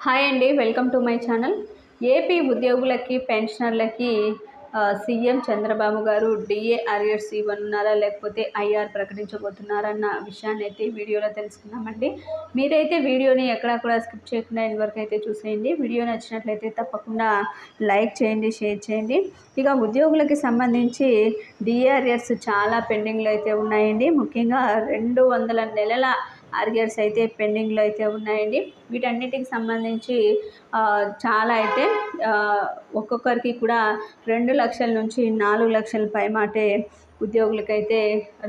Hi అండి welcome to my channel. AP ఉద్యోగులకి పెన్షనర్లకి సీఎం చంద్రబాబు గారు డిఏ అరియర్స్ ఇవ్వనున్నారా లేకపోతే ఐఆర్ ప్రకటించబోతున్నారన్న విషయాన్ని అయితే వీడియోలో తెలుసుకున్నామండి మీరైతే వీడియోని ఎక్కడా కూడా స్కిప్ చేయకుండా వరకు అయితే చూసేయండి. వీడియో నచ్చినట్లయితే తప్పకుండా లైక్ చేయండి షేర్ చేయండి. ఇక ఉద్యోగులకి సంబంధించి డిఏ అరియర్స్ చాలా పెండింగ్లో అయితే ఉన్నాయండి. ముఖ్యంగా రెండు వందల నెలల ఆర్గర్స్ అయితే పెండింగ్లో అయితే ఉన్నాయండి. వీటన్నిటికి సంబంధించి చాలా అయితే ఒక్కొక్కరికి కూడా రెండు లక్షల నుంచి నాలుగు లక్షల పైమాటే ఉద్యోగులకైతే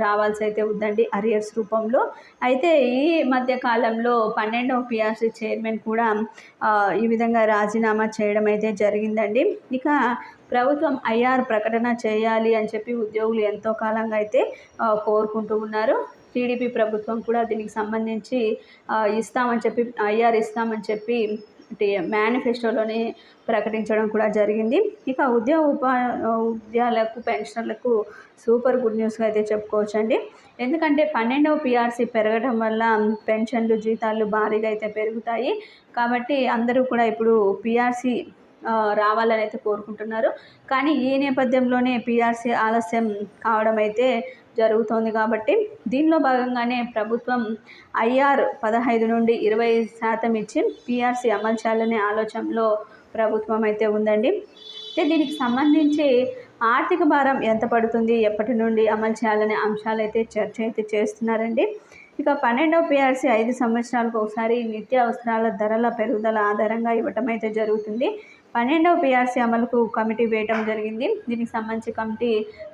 రావాల్సి అయితే ఉందండి అరియర్స్ రూపంలో. అయితే ఈ మధ్య కాలంలో పన్నెండవ పిఆర్సీ చైర్మన్ కూడా ఈ విధంగా రాజీనామా చేయడం అయితే జరిగిందండి. ఇక ప్రభుత్వం ఐఆర్ ప్రకటన చేయాలి అని చెప్పి ఉద్యోగులు ఎంతో కాలంగా అయితే కోరుకుంటూ ఉన్నారు. టీడీపీ ప్రభుత్వం కూడా దీనికి సంబంధించి ఇస్తామని చెప్పి ఐఆర్ ఇస్తామని చెప్పి మేనిఫెస్టోలోనే ప్రకటించడం కూడా జరిగింది. ఇక ఉద్యోగ ఉపా ఉద్యోగాలకు పెన్షనర్లకు సూపర్ గుడ్ న్యూస్గా అయితే చెప్పుకోవచ్చండి. ఎందుకంటే పన్నెండవ పిఆర్సీ పెరగడం వల్ల పెన్షన్లు జీతాలు భారీగా అయితే పెరుగుతాయి. కాబట్టి అందరూ కూడా ఇప్పుడు పిఆర్సీ రావాలని అయితే కోరుకుంటున్నారు. కానీ ఈ నేపథ్యంలోనే పీఆర్సీ ఆలస్యం కావడం అయితే జరుగుతోంది కాబట్టి దీనిలో భాగంగానే ప్రభుత్వం ఐఆర్ పదహైదు నుండి ఇరవై శాతం ఇచ్చి పిఆర్సీ అమలు చేయాలనే ఆలోచనలో ప్రభుత్వం అయితే ఉందండి. అయితే దీనికి సంబంధించి ఆర్థిక భారం ఎంత పడుతుంది ఎప్పటి నుండి అమలు చేయాలనే అంశాలు అయితే చర్చ అయితే చేస్తున్నారండి. ఇక పన్నెండవ పిఆర్సీ ఐదు సంవత్సరాలకు ఒకసారి నిత్య అవసరాల ధరల పెరుగుదల ఆధారంగా ఇవ్వటం అయితే జరుగుతుంది. పన్నెండవ పీఆర్సీ అమలుకు కమిటీ వేయటం జరిగింది. దీనికి సంబంధించి కమిటీ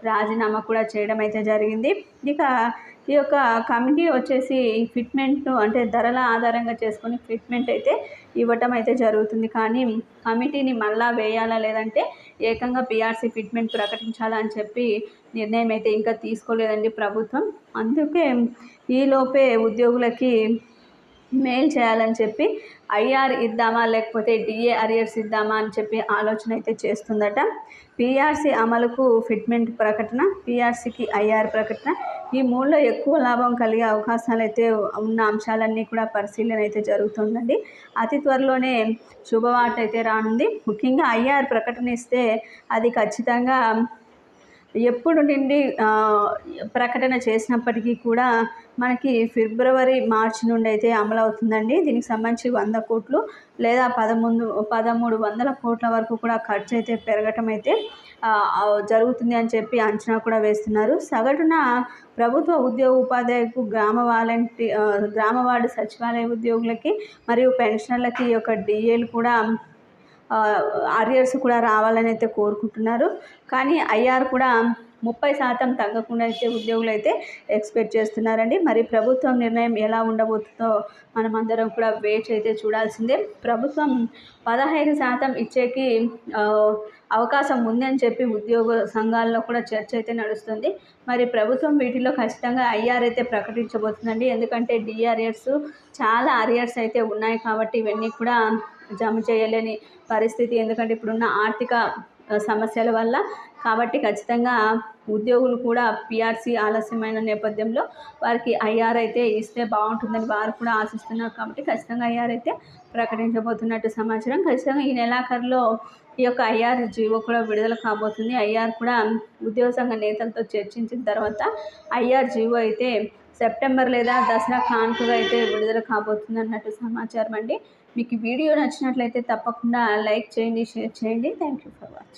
రాజీనామా కూడా చేయడం అయితే జరిగింది. ఇక ఈ యొక్క కమిటీ వచ్చేసి ఫిట్మెంట్ను అంటే ధరల ఆధారంగా చేసుకుని ఫిట్మెంట్ అయితే ఇవ్వటం అయితే జరుగుతుంది. కానీ కమిటీని మళ్ళా వేయాలా లేదంటే ఏకంగా పిఆర్సీ ఫిట్మెంట్ ప్రకటించాలా అని చెప్పి నిర్ణయం అయితే ఇంకా తీసుకోలేదండి ప్రభుత్వం. అందుకే ఈలోపే ఉద్యోగులకి మెయిల్ చేయాలని చెప్పి ఐఆర్ ఇద్దామా లేకపోతే డిఏ అరియర్స్ ఇద్దామా అని చెప్పి ఆలోచన అయితే చేస్తుందట. పిఆర్సీ అమలుకు ఫిట్మెంట్ ప్రకటన పిఆర్సీకి ఐఆర్ ప్రకటన. ఈ మూడులో ఎక్కువ లాభం కలిగే అవకాశాలు అయితే ఉన్న అంశాలన్నీ కూడా పరిశీలన అయితే జరుగుతుందండి. అతి త్వరలోనే శుభవార్త అయితే రానుంది. ముఖ్యంగా ఐఆర్ ప్రకటన ఇస్తే అది ఖచ్చితంగా ఎప్పుడు నుండి ప్రకటన చేసినప్పటికీ కూడా మనకి ఫిబ్రవరి మార్చి నుండి అయితే అమలు అవుతుందండి దీనికి సంబంధించి వంద కోట్లు లేదా పదమూడు పదమూడు వందల కోట్ల వరకు కూడా ఖర్చు అయితే పెరగటం అయితే జరుగుతుంది అని చెప్పి అంచనా కూడా వేస్తున్నారు. సగటున ప్రభుత్వ ఉద్యోగ ఉపాధ్యాయులకు గ్రామ వాలంటీ గ్రామ వార్డు సచివాలయ ఉద్యోగులకి మరియు పెన్షనర్లకి ఈ యొక్క డిఏలు కూడా అరియర్స్ కూడా రావాలని అయితే కోరుకుంటున్నారు. కానీ ఐఆర్ కూడా ముప్పై శాతం తగ్గకుండా అయితే ఉద్యోగులు అయితే ఎక్స్పెక్ట్ చేస్తున్నారండి. మరి ప్రభుత్వం నిర్ణయం ఎలా ఉండబోతుందో మనం అందరం కూడా వేచి అయితే చూడాల్సిందే. ప్రభుత్వం పదహైదు శాతం ఇచ్చేకి అవకాశం ఉందని చెప్పి ఉద్యోగ సంఘాల్లో కూడా చర్చ అయితే నడుస్తుంది. మరి ప్రభుత్వం వీటిలో ఖచ్చితంగా ఐఆర్ అయితే ప్రకటించబోతుందండి. ఎందుకంటే డిఆర్ఎస్ చాలా అరియర్స్ అయితే ఉన్నాయి కాబట్టి ఇవన్నీ కూడా జమ చేయలేని పరిస్థితి. ఎందుకంటే ఇప్పుడున్న ఆర్థిక సమస్యల వల్ల. కాబట్టి ఖచ్చితంగా ఉద్యోగులు కూడా పీఆర్సీ ఆలస్యమైన నేపథ్యంలో వారికి ఐఆర్ అయితే ఇస్తే బాగుంటుందని వారు కూడా ఆశిస్తున్నారు కాబట్టి ఖచ్చితంగా ఐఆర్ అయితే ప్రకటించబోతున్నట్టు సమాచారం. ఖచ్చితంగా ఈ నెలాఖరులో ఈ యొక్క ఐఆర్ జీవో కూడా విడుదల కాబోతుంది. ఐఆర్ కూడా ఉద్యోగ సంఘ నేతలతో చర్చించిన తర్వాత ఐఆర్ జీవో అయితే సెప్టెంబర్ లేదా దసరా కానుకగా అయితే విడుదల కాబోతుంది అన్నట్టు సమాచారం అండి. మీకు వీడియో నచ్చినట్లయితే తప్పకుండా లైక్ చేయండి షేర్ చేయండి. Thank you for watching.